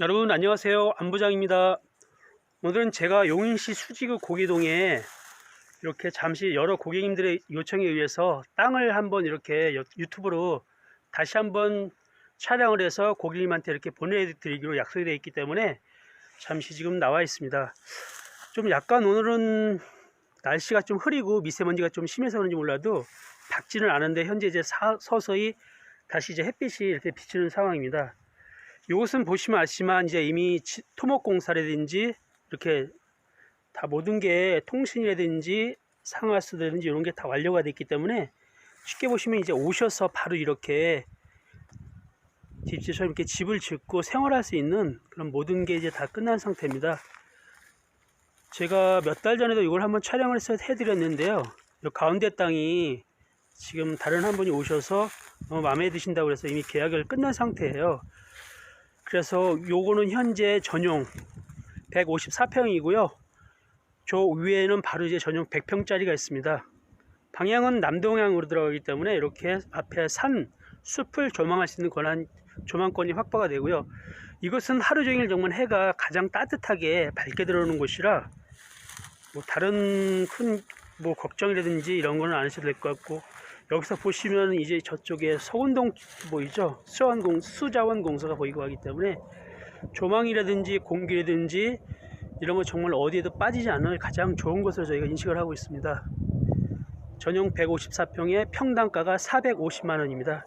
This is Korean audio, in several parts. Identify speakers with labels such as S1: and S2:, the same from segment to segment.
S1: 여러분 안녕하세요. 안부장입니다. 오늘은 제가 용인시 수지구 고기동에 이렇게 잠시 여러 고객님들의 요청에 의해서 땅을 한번 이렇게 여- 유튜브로 다시 한번 촬영을 해서 고객님한테 이렇게 보내드리기로 약속이 되어 있기 때문에 잠시 지금 나와 있습니다. 좀 약간 오늘은 날씨가 좀 흐리고 미세먼지가 좀 심해서 그런지 몰라도 밝지는 않은데 현재 이제 사- 서서히 다시 이제 햇빛이 이렇게 비치는 상황입니다 이것은 보시면 아시지만 이제 이미 지- 토목공사라든지 이렇게 다 모든 게 통신이라든지 상하수라든지 이런 게 다 완료가 됐기 때문에 쉽게 보시면 이제 오셔서 바로 이렇게 집지처럼 이렇게 집을 짓고 생활할 수 있는 그런 모든 게 이제 다 끝난 상태입니다. 제가 몇 달 전에도 이걸 한번 촬영을 해서 해드렸는데요. 이 가운데 땅이 지금 다른 한 분이 오셔서 너무 마음에 드신다고 해서 이미 계약을 끝난 상태예요. 그래서 요거는 현재 전용 154평이고요. 저 위에는 바로 이제 전용 100평짜리가 있습니다. 방향은 남동향으로 들어가기 때문에 이렇게 앞에 산, 숲을 조망할 수 있는 권한, 조망권이 확보가 되고요. 이것은 하루 종일 정말 해가 가장 따뜻하게 밝게 들어오는 곳이라 뭐 다른 큰 뭐 걱정이라든지 이런 거는 안 하셔도 될 것 같고 여기서 보시면 이제 저쪽에 서운동 보이죠? 수자원공, 수자원공사가 보이고 하기 때문에 조망이라든지 공기라든지 이런 거 정말 어디에도 빠지지 않을 가장 좋은 것으로 저희가 인식을 하고 있습니다. 전용 154평에 평당가가 450만 원입니다.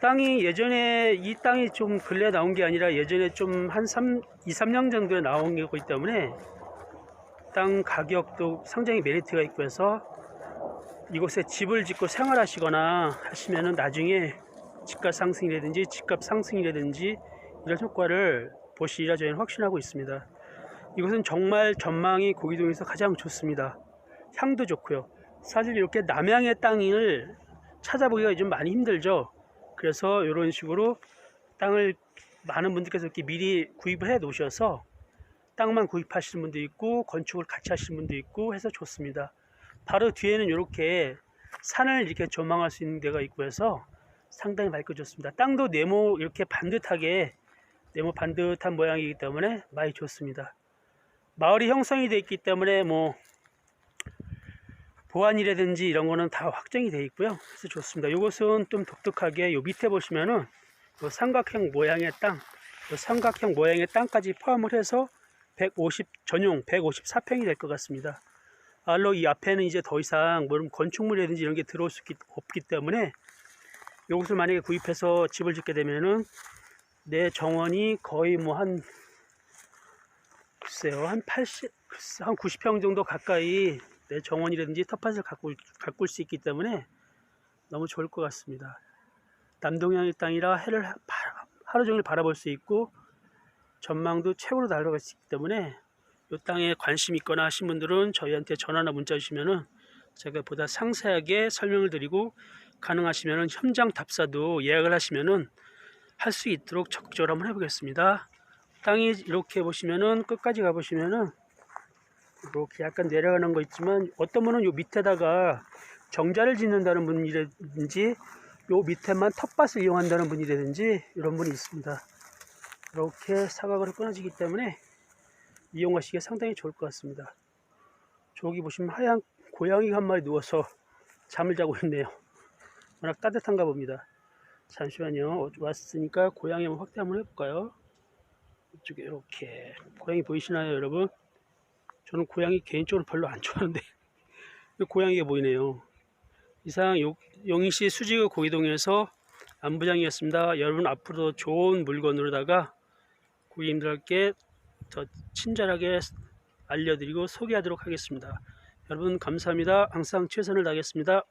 S1: 땅이 예전에 이 땅이 좀 근래 나온 게 아니라 예전에 좀 한 3, 2, 3년 정도에 나온 거기 때문에 땅 가격도 상당히 메리트가 있고 해서 이곳에 집을 짓고 생활하시거나 하시면은 나중에 집값 상승이라든지 집값 상승이라든지 이런 효과를 보시리라 저희는 확신하고 있습니다. 이곳은 정말 전망이 고기동에서 가장 좋습니다. 향도 좋고요. 사실 이렇게 남향의 땅을 찾아보기가 좀 많이 힘들죠. 그래서 이런 식으로 땅을 많은 분들께서 이렇게 미리 구입을 해 놓으셔서 땅만 구입하시는 분도 있고 건축을 같이 하시는 분도 있고 해서 좋습니다. 바로 뒤에는 이렇게 산을 이렇게 조망할 수 있는 데가 있고 해서 상당히 맑고 좋습니다. 땅도 네모 이렇게 반듯하게 네모 반듯한 모양이기 때문에 많이 좋습니다. 마을이 형성이 되어 있기 때문에 뭐 보안이라든지 이런 거는 다 확정이 되어 있고요. 그래서 좋습니다. 이것은 좀 독특하게 요 밑에 보시면은 요 삼각형 모양의 땅, 요 삼각형 모양의 땅까지 포함을 해서 150 전용 154평이 될 것 같습니다. 알로 이 앞에는 이제 더 이상 뭐 건축물이라든지 이런 게 들어올 수 없기 때문에 이것을 만약에 구입해서 집을 짓게 되면은 내 정원이 거의 뭐 한 글쎄요 한 80, 글쎄 한 90평 정도 가까이 내 정원이라든지 텃밭을 가꿀, 가꿀 수 있기 때문에 너무 좋을 것 같습니다. 남동향의 땅이라 해를 하- 하루 종일 바라볼 수 있고 전망도 최고로 날아갈 수 있기 때문에 이 땅에 관심 있거나 하신 분들은 저희한테 전화나 문자 주시면은 제가 보다 상세하게 설명을 드리고 가능하시면은 현장 답사도 예약을 하시면은 할 수 있도록 적극적으로 한번 해보겠습니다. 땅이 이렇게 보시면은 끝까지 가보시면은 이렇게 약간 내려가는 거 있지만 어떤 분은 요 밑에다가 정자를 짓는다는 분이라든지 요 밑에만 텃밭을 이용한다는 분이라든지 이런 분이 있습니다. 이렇게 사각으로 끊어지기 때문에 이용하시기에 상당히 좋을 것 같습니다. 저기 보시면 하얀 고양이가 한 마리 누워서 잠을 자고 있네요. 워낙 따뜻한가 봅니다. 잠시만요. 왔으니까 고양이 한번 확대 한번 해볼까요? 이쪽에 이렇게 고양이 보이시나요, 여러분? 저는 고양이 개인적으로 별로 안 좋아하는데 고양이가 보이네요. 이상 요- 용인시 수지구 고이동에서 안부장이었습니다. 여러분 앞으로도 좋은 물건으로다가 고객님들께 더 친절하게 알려드리고 소개하도록 하겠습니다. 여러분 감사합니다. 항상 최선을 다하겠습니다.